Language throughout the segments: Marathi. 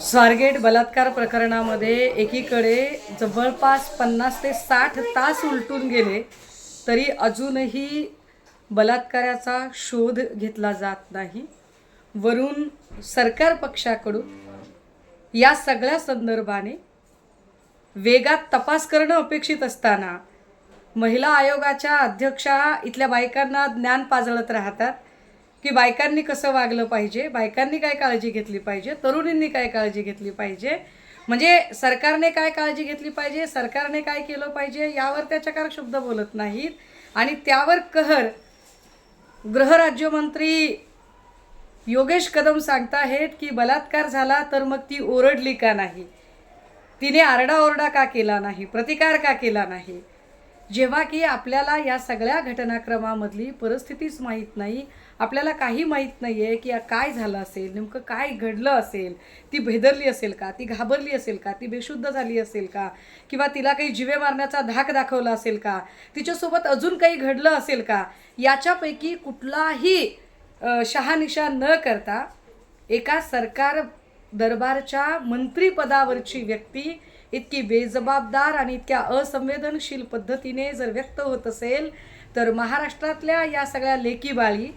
स्वारगेट बलात्कार प्रकरणामध्ये एकीकडे जवळपास पन्नास ते साठ तास उलटून गेले तरी अजूनही बलात्काराचा शोध घेतला जात नाही. वरून सरकार पक्षाकडून या सगळ्या संदर्भाने वेगात तपास करणं अपेक्षित असताना महिला आयोगाच्या अध्यक्षा इथल्या बायकांना ज्ञान पाजळत राहतात. की बायकांनी कसं वागलं पाहिजे बायकांनी काय काळजी घेतली पाहिजे तरुणींनी काय काळजी घेतली पाहिजे? म्हणजे सरकारने काय काळजी घेतली पाहिजे सरकारने काय केलं पाहिजे यावर त्या चकार शब्द बोलत नाहीत. आणि त्यावर कहर गृहराज्यमंत्री योगेश कदम सांगताहेत की बलात्कार झाला तर मग ती ओरडली का नाही? तिने आरडाओरडा का केला नाही? प्रतिकार का केला नाही? जेव्हा की आपल्याला या सगळ्या घटनाक्रमामधली परिस्थितीच माहीत नाही आपल्याला काही माहीत नाही आहे की काय झालं असेल नेमकं काय घडलं असेल ती भेदरली असेल का ती घाबरली असेल का ती बेशुद्ध झाली असेल का किंवा तिला काही जिवे मारण्याचा धाक दाखवला असेल का तिच्यासोबत अजून काही घडलं असेल का याच्यापैकी कुठलाही शहानिशा न करता एका सरकार दरबारच्या मंत्रीपदावरची व्यक्ती इतकी बेजबाबदार आणि इतक्या असंवेदनशील पद्धतीने जर व्यक्त होत असेल तर महाराष्ट्रातल्या या सगळ्या लेकीबाळी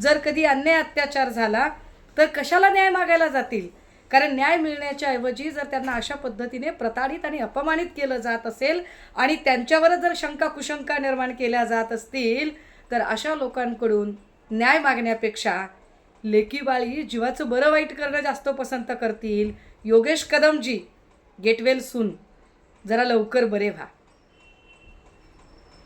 जर कधी अन्याय अत्याचार झाला तर कशाला न्याय मागायला जातील? कारण न्याय मिळण्याच्या ऐवजी जर त्यांना अशा पद्धतीने प्रताडित आणि अपमानित केलं जात असेल आणि त्यांच्यावरच जर शंका कुशंका निर्माण केल्या जात असतील तर अशा लोकांकडून न्याय मागण्यापेक्षा लेकीबाळी जीवाचं बरं वाईट करणं जास्त पसंत करतील. योगेश कदमजी गेटवेल सून जरा लवकर बरे व्हा.